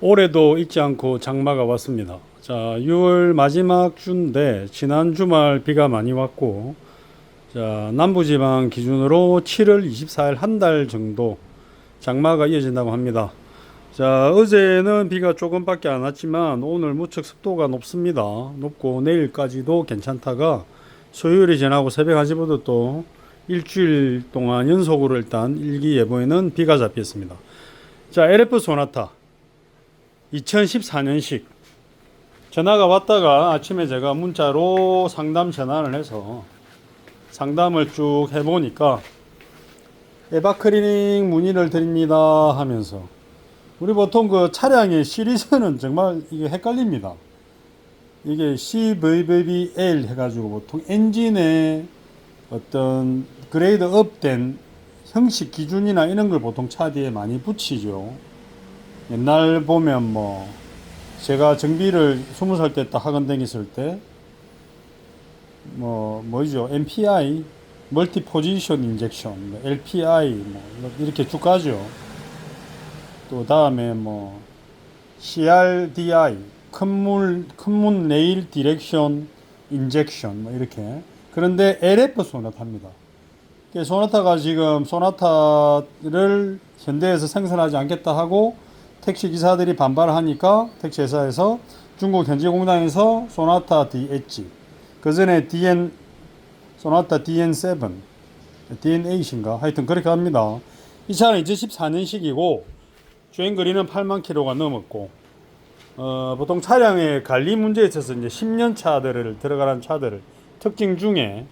올해도 잊지 않고 장마가 왔습니다. 자, 6월 마지막 주인데 지난 주말 비가 많이 왔고 자, 남부지방 기준으로 7월 24일 한 달 정도 장마가 이어진다고 합니다. 자, 어제는 비가 조금밖에 안 왔지만 오늘 무척 습도가 높습니다. 높고 내일까지도 괜찮다가 수요일이 지나고 새벽 1시부터 또 일주일 동안 연속으로 일단 일기 예보에는 비가 잡혔습니다. 자, LF 소나타 2014년식 전화가 왔다가 아침에 제가 문자로 상담 전화를 해서 상담을 쭉 해보니까 에바클리닝 문의를 드립니다 하면서 우리 보통 그 차량의 시리즈는 정말 이게 헷갈립니다. 이게 CVVL 해가지고 보통 엔진에 어떤 그레이드 업된 형식 기준이나 이런 걸 보통 차 뒤에 많이 붙이죠. 옛날 보면 뭐 제가 정비를 20살 때 딱 학원 다녔을 때 뭐 뭐죠 MPI 멀티 포지션 인젝션 뭐 LPI 뭐 이렇게 쭉 가죠. 또 다음에 뭐 CRDI 큰물 큰문 레일 디렉션 인젝션 뭐 이렇게 그런데 LF 소나타입니다. 소나타가 지금 소나타를 현대에서 생산하지 않겠다 하고 택시 기사들이 반발을 하니까 택시 회사에서 중국 현지 공장에서 소나타 DH 그 전에 DN 소나타 DN7 DN8인가 하여튼 그렇게 합니다. 이 차는 2014년식이고 주행 거리는 8만 킬로가 넘었고 어, 보통 차량의 관리 문제에 있어서 이제 10년 차들을 들어가는 차들 특징 중에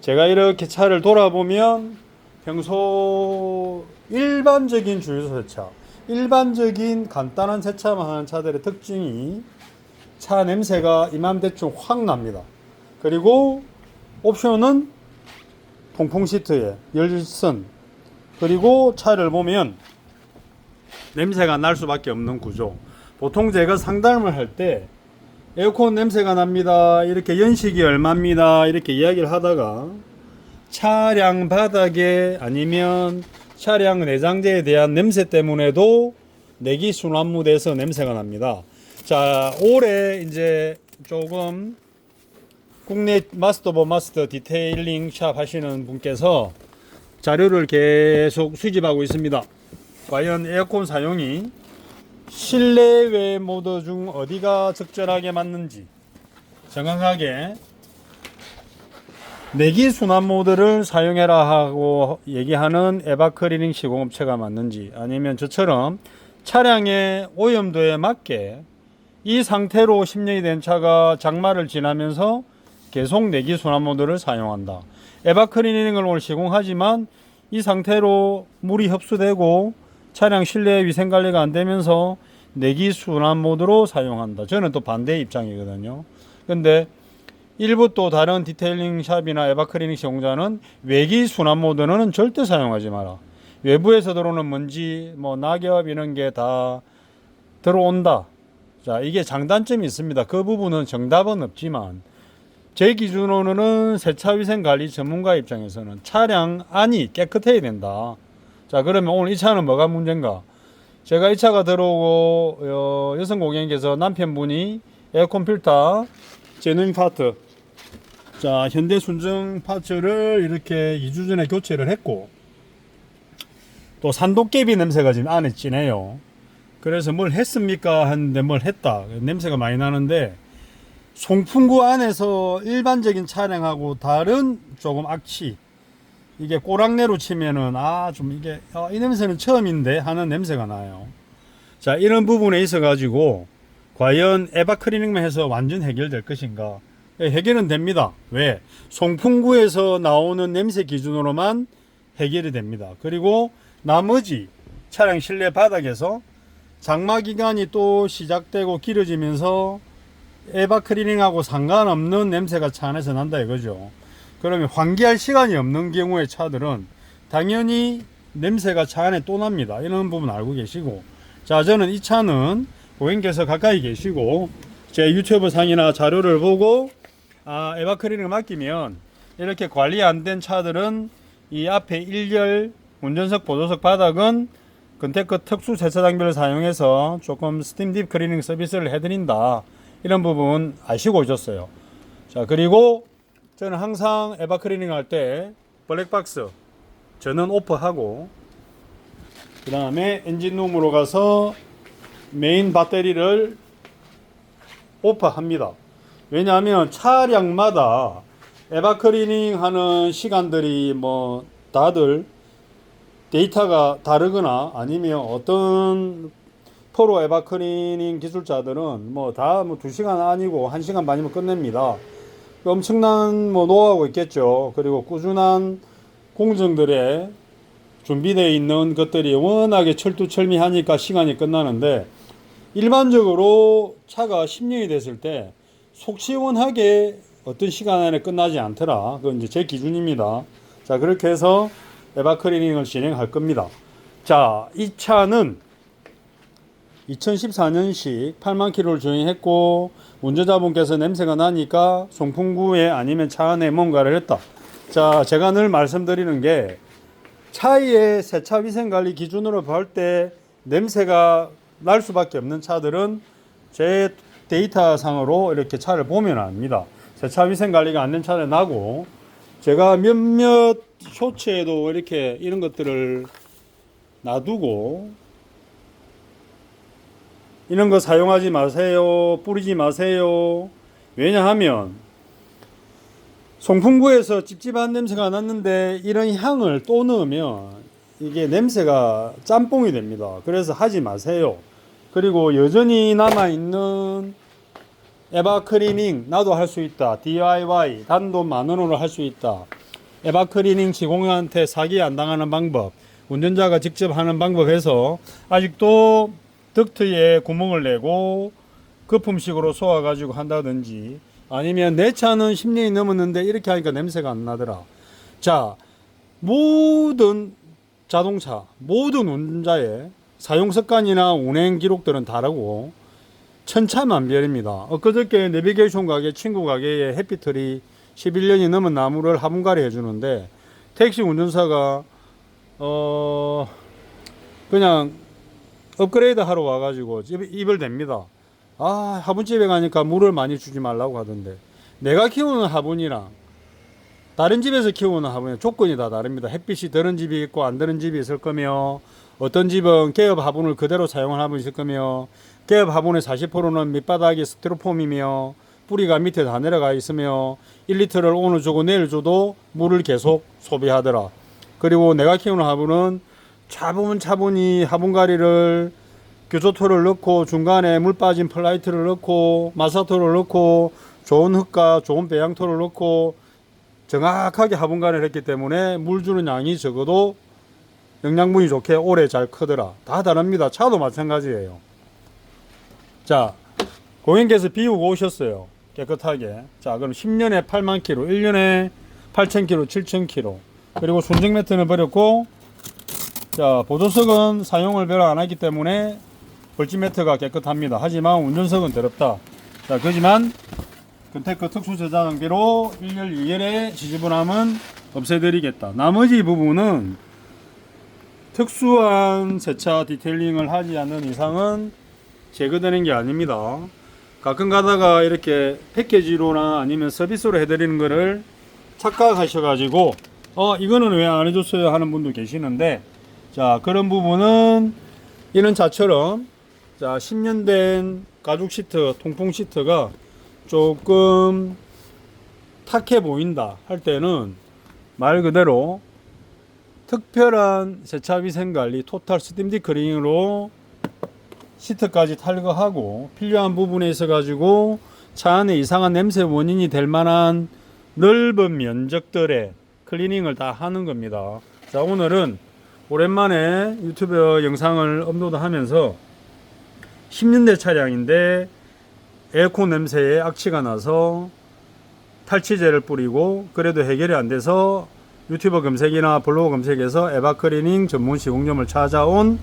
제가 이렇게 차를 돌아보면 평소 일반적인 주유소 세차 일반적인 간단한 세차만 하는 차들의 특징이 차 냄새가 이맘대충 확 납니다. 그리고 옵션은 통풍 시트에 열선 그리고 차를 보면 냄새가 날 수밖에 없는 구조. 보통 제가 상담을 할 때 에어컨 냄새가 납니다. 이렇게 연식이 얼마입니다. 이렇게 이야기를 하다가 차량 바닥에 아니면 차량 내장재에 대한 냄새 때문에도 내기 순환무대에서 냄새가 납니다. 자, 올해 이제 조금 국내 마스터 버 마스터 디테일링 샵 하시는 분께서 자료를 계속 수집하고 있습니다. 과연 에어컨 사용이 실내외 모드 중 어디가 적절하게 맞는지 정확하게 내기 순환 모드를 사용해라 하고 얘기하는 에바클리닝 시공업체가 맞는지 아니면 저처럼 차량의 오염도에 맞게 이 상태로 10년이 된 차가 장마를 지나면서 계속 내기 순환 모드를 사용한다. 에바클리닝을 오늘 시공하지만 이 상태로 물이 흡수되고 차량 실내 위생 관리가 안 되면서 내기 순환 모드로 사용한다. 저는 또 반대 입장이거든요. 근데 일부 또 다른 디테일링 샵이나 에바클리닝 시공자는 외기 순환 모드는 절대 사용하지 마라. 외부에서 들어오는 먼지, 뭐 낙엽 이런 게 다 들어온다. 자, 이게 장단점이 있습니다. 그 부분은 정답은 없지만 제 기준으로는 세차 위생 관리 전문가 입장에서는 차량 안이 깨끗해야 된다. 자, 그러면 오늘 이 차는 뭐가 문제인가? 제가 이 차가 들어오고 어, 여성 고객님께서 남편분이 에어컨 필터 제누인 파트 자 현대 순정 파츠를 이렇게 2주 전에 교체를 했고 또 산도깨비 냄새가 지금 안에 진해요 그래서 뭘 했습니까 하는데 뭘 했다 냄새가 많이 나는데 송풍구 안에서 일반적인 차량하고 다른 조금 악취 이게 꼬랑내로 치면은 아 좀 이게 어, 이 냄새는 처음인데 하는 냄새가 나요. 자 이런 부분에 있어 가지고 과연 에바클리닝만 해서 완전 해결될 것인가? 예, 해결은 됩니다. 왜? 송풍구에서 나오는 냄새 기준으로만 해결이 됩니다. 그리고 나머지 차량 실내 바닥에서 장마 기간이 또 시작되고 길어지면서 에바 클리닝하고 상관없는 냄새가 차 안에서 난다 이거죠. 그러면 환기할 시간이 없는 경우의 차들은 당연히 냄새가 차 안에 또 납니다. 이런 부분 알고 계시고. 자, 저는 이 차는 고객님께서 가까이 계시고 제 유튜브 상이나 자료를 보고 아, 에바클리닝을 맡기면 이렇게 관리 안 된 차들은 이 앞에 1열 운전석 보조석 바닥은 근데그 특수 세차 장비를 사용해서 조금 스팀 딥 클리닝 서비스를 해드린다 이런 부분 아시고 오셨어요. 자 그리고 저는 항상 에바 클리닝 할 때 블랙박스 저는 오프하고 그 다음에 엔진룸으로 가서 메인 배터리를 오프합니다. 왜냐하면 차량마다 에바 클리닝 하는 시간들이 뭐 다들 데이터가 다르거나 아니면 어떤 프로 에바 클리닝 기술자들은 뭐다뭐 2시간 아니고 1시간 반이면 끝냅니다. 엄청난 뭐 노하우가 있겠죠. 그리고 꾸준한 공정들의 준비되어 있는 것들이 워낙에 철두철미하니까 시간이 끝나는데 일반적으로 차가 10년이 됐을 때 속 시원하게 어떤 시간 안에 끝나지 않더라. 그건 이제 제 기준입니다. 자, 그렇게 해서 에바 클리닝을 진행할 겁니다. 자, 이 차는 2014년식 8만 킬로를 주행했고 운전자분께서 냄새가 나니까 송풍구에 아니면 차 안에 뭔가를 했다. 자, 제가 늘 말씀드리는 게 차의 세차 위생 관리 기준으로 볼 때 냄새가 날 수밖에 없는 차들은 제 데이터 상으로 이렇게 차를 보면 압니다. 세차 위생 관리가 안 된 차는 나고 제가 몇몇 쇼츠에도 이렇게 이런 것들을 놔두고 이런 거 사용하지 마세요. 뿌리지 마세요. 왜냐하면 송풍구에서 찝찝한 냄새가 났는데 이런 향을 또 넣으면 이게 냄새가 짬뽕이 됩니다. 그래서 하지 마세요. 그리고 여전히 남아있는 에바 클리닝 나도 할 수 있다. DIY 단돈 만 원으로 할 수 있다. 에바 클리닝 시공한테 사기 안 당하는 방법, 운전자가 직접 하는 방법에서 아직도 덕트에 구멍을 내고 거품식으로 쏘아 가지고 한다든지 아니면 내 차는 10년이 넘었는데 이렇게 하니까 냄새가 안 나더라. 자, 모든 자동차, 모든 운전자의 사용 습관이나 운행 기록들은 다르고 천차만별입니다. 엊그저께 내비게이션 가게 친구 가게에 햇빛틀이 11년이 넘은 나무를 화분갈이 해주는데 택시 운전사가 어 그냥 업그레이드 하러 와가지고 입- 입을 댑니다. 아 화분집에 가니까 물을 많이 주지 말라고 하던데 내가 키우는 화분이랑 다른 집에서 키우는 화분의 조건이 다 다릅니다. 햇빛이 드는 집이 있고 안 드는 집이 있을 거며 어떤 집은 개업 화분을 그대로 사용을 하면 있을 거며 개업 화분의 40%는 밑바닥이 스티로폼이며 뿌리가 밑에 다 내려가 있으며 1리터를 오늘 주고 내일 줘도 물을 계속 소비하더라. 그리고 내가 키우는 화분은 차분차분히 화분가리를 교조토를 넣고 중간에 물 빠진 플라이트를 넣고 마사토를 넣고 좋은 흙과 좋은 배양토를 넣고 정확하게 화분간을 했기 때문에 물 주는 양이 적어도 영양분이 좋게 오래 잘 크더라. 다 다릅니다. 차도 마찬가지예요. 자, 고객님께서 비우고 오셨어요. 깨끗하게. 자, 그럼 10년에 8만 킬로, 1년에 8천 킬로, 7천 킬로. 그리고 순정 매트는 버렸고, 자, 보조석은 사용을 별로 안 하기 때문에 벌집 매트가 깨끗합니다. 하지만 운전석은 더럽다. 자, 그지만 근태크 특수 제자 장비로 1열 2열의 지지분함은 없애드리겠다. 나머지 부분은 특수한 세차 디테일링을 하지 않는 이상은 제거되는 게 아닙니다. 가끔 가다가 이렇게 패키지로나 아니면 서비스로 해드리는 거를 착각하셔가지고 어 이거는 왜 안 해줬어요 하는 분도 계시는데 자 그런 부분은 이런 차처럼 자 10년 된 가죽 시트 통풍 시트가 조금 탁해 보인다 할 때는 말 그대로 특별한 세차 위생 관리 토탈 스팀 디크링으로 시트까지 탈거하고 필요한 부분에 있어 가지고 차 안에 이상한 냄새 원인이 될 만한 넓은 면적들의 클리닝을 다 하는 겁니다. 자, 오늘은 오랜만에 유튜브 영상을 업로드 하면서 10년대 차량인데 에어컨 냄새에 악취가 나서 탈취제를 뿌리고 그래도 해결이 안 돼서 유튜버 검색이나 블로그 검색에서 에바클리닝 전문 시공점을 찾아온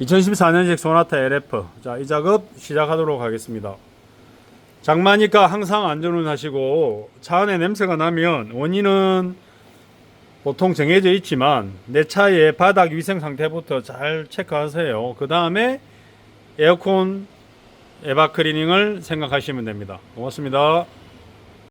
2014년식 소나타 LF 자 이 작업 시작하도록 하겠습니다 장마니까 항상 안전운하시고 차 안에 냄새가 나면 원인은 보통 정해져 있지만 내 차의 바닥 위생 상태부터 잘 체크하세요. 그 다음에 에어컨 에바 클리닝을 생각하시면 됩니다. 고맙습니다.